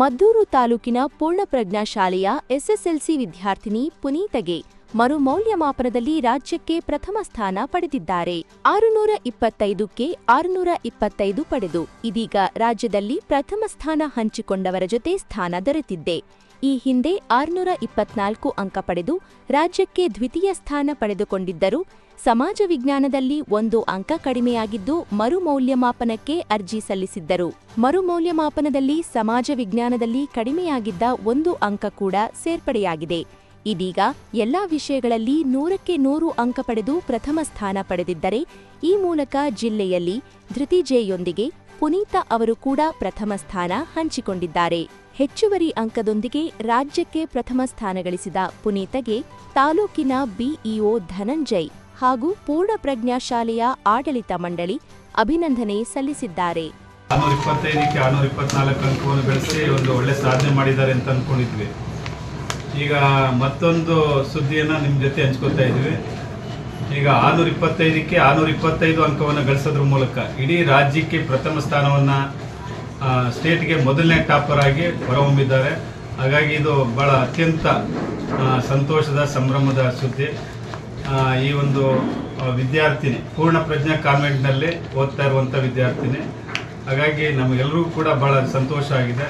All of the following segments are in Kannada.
ಮದ್ದೂರು ತಾಲೂಕಿನ ಪೂರ್ಣಪ್ರಜ್ಞಾ ಶಾಲೆಯ ಎಸ್ಎಸ್ಎಲ್ಸಿ ವಿದ್ಯಾರ್ಥಿನಿ ಪುನೀತಗೆ ಮರುಮೌಲ್ಯಮಾಪನದಲ್ಲಿ ರಾಜ್ಯಕ್ಕೆ ಪ್ರಥಮ ಸ್ಥಾನ ಪಡೆದಿದ್ದಾರೆ. ಆರುನೂರ ಇಪ್ಪತ್ತೈದಕ್ಕೆ ಆರುನೂರ ಇಪ್ಪತ್ತೈದು ಪಡೆದು ಇದೀಗ ರಾಜ್ಯದಲ್ಲಿ ಪ್ರಥಮ ಸ್ಥಾನ ಹಂಚಿಕೊಂಡವರ ಜೊತೆ ಸ್ಥಾನ ದೊರೆತಿದ್ದೆ. ಈ ಹಿಂದೆ ಆರುನೂರ ಇಪ್ಪತ್ನಾಲ್ಕು ಅಂಕ ಪಡೆದು ರಾಜ್ಯಕ್ಕೆ ದ್ವಿತೀಯ ಸ್ಥಾನ ಪಡೆದುಕೊಂಡಿದ್ದರು ಸಮಾಜ ವಿಜ್ಞಾನದಲ್ಲಿ ಒಂದು ಅಂಕ ಕಡಿಮೆಯಾಗಿದ್ದು ಮರುಮೌಲ್ಯಮಾಪನಕ್ಕೆ ಅರ್ಜಿ ಸಲ್ಲಿಸಿದ್ದರು. ಮರುಮೌಲ್ಯಮಾಪನದಲ್ಲಿ ಸಮಾಜ ವಿಜ್ಞಾನದಲ್ಲಿ ಕಡಿಮೆಯಾಗಿದ್ದ ಒಂದು ಅಂಕ ಕೂಡ ಸೇರ್ಪಡೆಯಾಗಿದೆ. ಇದೀಗ ಎಲ್ಲಾ ವಿಷಯಗಳಲ್ಲಿ ನೂರಕ್ಕೆ ನೂರು ಅಂಕ ಪಡೆದು ಪ್ರಥಮ ಸ್ಥಾನ ಪಡೆದಿದ್ದರೆ, ಈ ಮೂಲಕ ಜಿಲ್ಲೆಯಲ್ಲಿ ಧೃತಿಜೆಯೊಂದಿಗೆ ಪುನೀತ ಅವರು ಕೂಡ ಪ್ರಥಮ ಸ್ಥಾನ ಹಂಚಿಕೊಂಡಿದ್ದಾರೆ. ಹೆಚ್ಚುವರಿ ಅಂಕದೊಂದಿಗೆ ರಾಜ್ಯಕ್ಕೆ ಪ್ರಥಮ ಸ್ಥಾನ ಗಳಿಸಿದ ಪುನೀತಗೆ ತಾಲೂಕಿನ ಬಿಇಒ ಧನಂಜಯ್ ಹಾಗೂ ಪೂರ್ಣ ಪ್ರಜ್ಞಾ ಶಾಲೆಯ ಆಡಳಿತ ಮಂಡಳಿ ಅಭಿನಂದನೆ ಸಲ್ಲಿಸಿದ್ದಾರೆ. ಆರ್ನೂರ ಇಪ್ಪತ್ತೈದಕ್ಕೆ ಆರ್ನೂರ ಇಪ್ಪತ್ನಾಲ್ಕು ಅಂಕವನ್ನು ಗಳಿಸಿ ಒಂದು ಒಳ್ಳೆ ಸಾಧನೆ ಮಾಡಿದ್ದಾರೆ ಅಂತ ಅಂದ್ಕೊಂಡಿದ್ವಿ ಈಗ ಮತ್ತೊಂದು ಸುದ್ದಿಯನ್ನು ನಿಮ್ಮ ಜೊತೆ ಹಂಚ್ಕೊತಾ ಇದ್ವಿ. ಈಗ ಆರ್ನೂರ ಇಪ್ಪತ್ತೈದಕ್ಕೆ ಆರ್ನೂರ ಇಪ್ಪತ್ತೈದು ಅಂಕವನ್ನು ಗಳಿಸೋದ್ರ ಮೂಲಕ ಇಡೀ ರಾಜ್ಯಕ್ಕೆ ಪ್ರಥಮ ಸ್ಥಾನವನ್ನು ಸ್ಟೇಟ್ಗೆ ಮೊದಲನೇ ಟಾಪರ್ ಆಗಿ ಹೊರಹೊಮ್ಮಿದ್ದಾರೆ. ಹಾಗಾಗಿ ಇದು ಭಾಳ ಅತ್ಯಂತ ಸಂತೋಷದ, ಸಂಭ್ರಮದ ಸುದ್ದಿ. ಈ ಒಂದು ವಿದ್ಯಾರ್ಥಿನಿ ಪೂರ್ಣ ಪ್ರಜ್ಞಾ ಕಾನ್ವೆಂಟ್ನಲ್ಲಿ ಓದ್ತಾ ಇರುವಂಥ ವಿದ್ಯಾರ್ಥಿನಿ. ಹಾಗಾಗಿ ನಮಗೆಲ್ಲರಿಗೂ ಕೂಡ ಭಾಳ ಸಂತೋಷ ಆಗಿದೆ.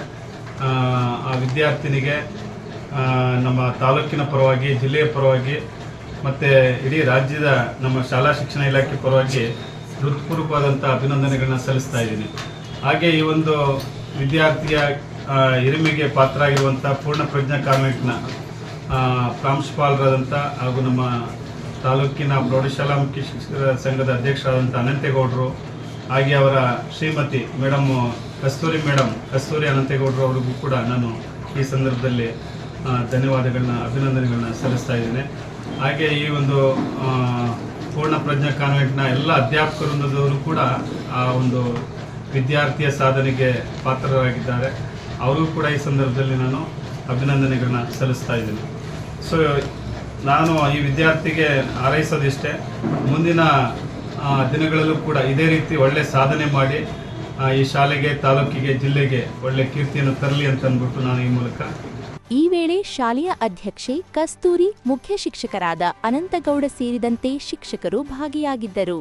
ಆ, ವಿದ್ಯಾರ್ಥಿನಿಗೆ ನಮ್ಮ ತಾಲೂಕಿನ ಪರವಾಗಿ ಜಿಲ್ಲೆಯ ಪರವಾಗಿ ಮತ್ತು ಇಡೀ ರಾಜ್ಯದ ನಮ್ಮ ಶಾಲಾ ಶಿಕ್ಷಣ ಇಲಾಖೆ ಪರವಾಗಿ ಹೃತ್ಪೂರ್ವಕವಾದಂಥ ಅಭಿನಂದನೆಗಳನ್ನ ಸಲ್ಲಿಸ್ತಾ ಇದ್ದೀನಿ. ಹಾಗೆ ಈ ಒಂದು ವಿದ್ಯಾರ್ಥಿಯ ಹಿರಿಮೆಗೆ ಪಾತ್ರ ಆಗಿರುವಂಥ ಪೂರ್ಣ ಪ್ರಜ್ಞಾ ಕಾನ್ವೆಂಟ್ನ ಪ್ರಾಂಶುಪಾಲರಾದಂಥ ಹಾಗೂ ನಮ್ಮ ತಾಲೂಕಿನ ಪ್ರೌಢಶಾಲಾ ಮುಖ್ಯ ಶಿಕ್ಷಕರ ಸಂಘದ ಅಧ್ಯಕ್ಷರಾದಂಥ ಅನಂತೇಗೌಡರು, ಹಾಗೆ ಅವರ ಶ್ರೀಮತಿ ಮೇಡಮ್ ಕಸ್ತೂರಿ ಮೇಡಮ್ ಕಸ್ತೂರಿ ಅನಂತೇಗೌಡರು ಅವರಿಗೂ ಕೂಡ ನಾನು ಈ ಸಂದರ್ಭದಲ್ಲಿ ಧನ್ಯವಾದಗಳನ್ನ, ಅಭಿನಂದನೆಗಳನ್ನ ಸಲ್ಲಿಸ್ತಾ ಇದ್ದೇನೆ. ಹಾಗೆ ಈ ಒಂದು ಪೂರ್ಣ ಪ್ರಜ್ಞಾ ಕಾನ್ವೆಂಟ್ನ ಎಲ್ಲ ಅಧ್ಯಾಪಕ ವೃಂದದವರು ಕೂಡ ಆ ಒಂದು ವಿದ್ಯಾರ್ಥಿಯ ಸಾಧನೆಗೆ ಪಾತ್ರರಾಗಿದ್ದಾರೆ. ಅವರಿಗೂ ಕೂಡ ಈ ಸಂದರ್ಭದಲ್ಲಿ ನಾನು ಅಭಿನಂದನೆಗಳನ್ನ ಸಲ್ಲಿಸ್ತಾ ಇದ್ದೀನಿ. ಸೊ ನಾನು ಈ ವಿದ್ಯಾರ್ಥಿಗೆ ಹಾರೈಸೋದಿಷ್ಟೇ. ಮುಂದಿನ ದಿನಗಳಲ್ಲೂ ಕೂಡ ಇದೇ ರೀತಿ ಒಳ್ಳೆ ಸಾಧನೆ ಮಾಡಿ ಈ ಶಾಲೆಗೆ, ತಾಲೂಕಿಗೆ, ಜಿಲ್ಲೆಗೆ ಒಳ್ಳೆ ಕೀರ್ತಿಯನ್ನು ತರಲಿ ಅಂತ ಅಂದ್ಬಿಟ್ಟು ನಾನು ಈ ಮೂಲಕ ಈ ವೇಳೆ ಶಾಲೆಯ ಅಧ್ಯಕ್ಷೆ ಕಸ್ತೂರಿ ಮುಖ್ಯ ಶಿಕ್ಷಕರಾದ ಅನಂತಗೌಡ ಸೇರಿದಂತೆ ಶಿಕ್ಷಕರು ಭಾಗಿಯಾಗಿದ್ದರು.